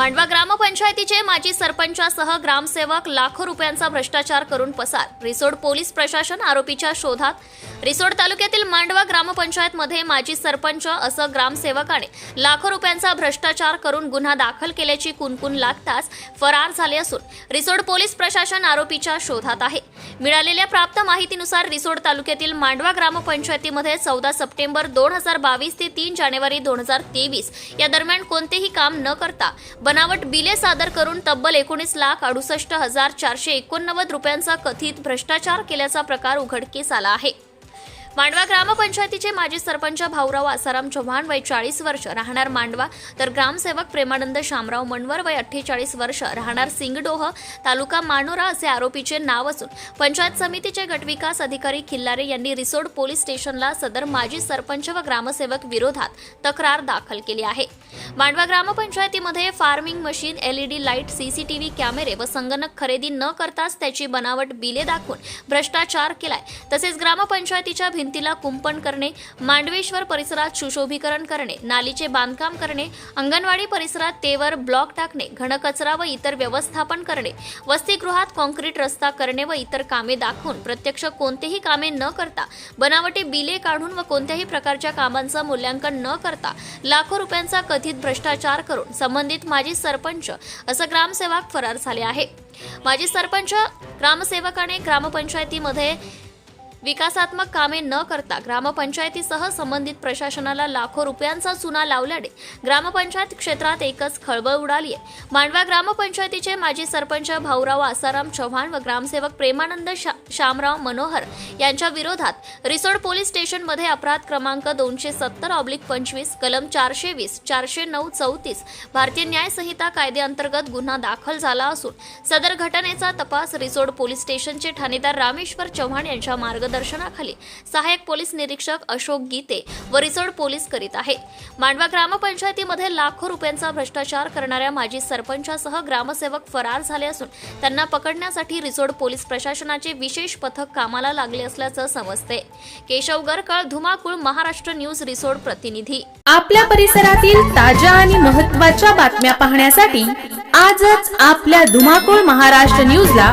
मांडवा ग्रामपंचायतीचे माजी सरपंचासह ग्रामसेवक लाखो रुपयांचा भ्रष्टाचार करून पसार. रिसोड पोलीस प्रशासन आरोपीच्या शोधात. रिसोड तालुक्यातील मांडवा ग्रामपंचायतमध्ये माजी सरपंच असं ग्रामसेवकाने लाखो रुपयांचा भ्रष्टाचार करून गुन्हा दाखल केल्याची कुणकुण लागताच फरार झाले असून रिसोड पोलीस प्रशासन आरोपीच्या शोधात आहे. मिळालेल्या प्राप्त माहितीनुसार रिसोड तालुक्यातील मांडवा ग्रामपंचायतीमध्ये चौदा सप्टेंबर दोन हजार बावीस ते तीन जानेवारी दोन हजार तेवीस या दरम्यान कोणतेही काम न करता बनावट बिले सादर करून तब्बल एकोणीस लाख अडुसष्ट हजार चारशे एकोणनव्वद रुपयांचा कथित भ्रष्टाचार केल्याचा प्रकार उघडकीस आला आहे. मांडवा ग्रामपंचायतीचे माजी सरपंच भाऊराव आसाराम चव्हाण वय चाळीस वर्ष राहणार मांडवा तर ग्रामसेवक प्रेमानंद शामराव मनवर वय अठ्ठेचाळीस वर्ष राहणार सिंगडोह तालुका मानोरा असे आरोपीचे नाव असून पंचायत समितीचे गटविकास अधिकारी खिल्लारे यांनी रिसोड पोलीस स्टेशनला सदर माजी सरपंच व ग्रामसेवक विरोधात तक्रार दाखल केली आहे. मांडवा ग्रामपंचायतीमध्ये farming machine LED light CCTV कॅमेरे व संगणक खरेदी न करताच त्याची बनावट बिले दाखवून भ्रष्टाचार केलाय. तसेच ग्रामपंचायतीच्या भिंतीला कुंपण करणे मांडवेश्वर परिसरात सुशोभीकरण करणे नालीचे बांधकाम करणे अंगणवाडी परिसरात तेवर ब्लॉक टाकणे घनकचरा व इतर व्यवस्थापन करणे वसतिगृहात कॉन्क्रीट रस्ता करणे व इतर कामे दाखवून प्रत्यक्ष कोणतेही कामे न करता बनावटी बिले काढून व कोणत्याही प्रकारच्या कामांचं मूल्यांकन न करता लाखो रुपयांचा कथित भ्रष्टाचार करून संबंधित माजी सरपंच असं ग्रामसेवक फरार झाले आहे. माजी सरपंच ग्रामसेवकाने ग्रामपंचायतीमध्ये विकासात्मक कामे न करता ग्रामपंचायतीसह संबंधित प्रशासनाला लाखो रुपयांचा चुना लावल्याने ग्रामपंचायत क्षेत्रात एकच खळबळ उडाली आहे मांडवा ग्रामपंचायतीचे माजी सरपंच भाऊराव आसाराम चव्हाण व ग्रामसेवक प्रेमानंद शा- शामराव मनोहर यांच्या विरोधात रिसोड पोलीस स्टेशनमध्ये अपराध क्रमांक दोनशे सत्तर ऑब्लिक पंचवीस कलम चारशे वीस चारशे नऊ चौतीस भारतीय न्याय संहिता कायद्याअंतर्गत गुन्हा दाखल झाला असून सदर घटनेचा तपास रिसोड पोलीस स्टेशनचे ठाणेदार रामेश्वर चव्हाण यांच्या मार्ग मार्गदर्शनाखाली सहाय्यक पोलीस निरीक्षक अशोक गीते व रिसोड पोलीस करीत आहे मांडवा ग्रामपंचायतीमध्ये लाखो रुपयांचा भ्रष्टाचार करणाऱ्या माजी सरपंचासह ग्रामसेवक फरार झाले असून त्यांना पकडण्यासाठी रिसोड पोलीस प्रशासनाचे विशेष पथक कामाला लागले असल्याचं समजते. केशव गरकळ धुमाकूळ महाराष्ट्र न्यूज रिसोड प्रतिनिधी. आपल्या परिसरातील ताज्या आणि महत्त्वाच्या बातम्या पाहण्यासाठी आजच आपल्या धुमाकूळ महाराष्ट्र न्यूजला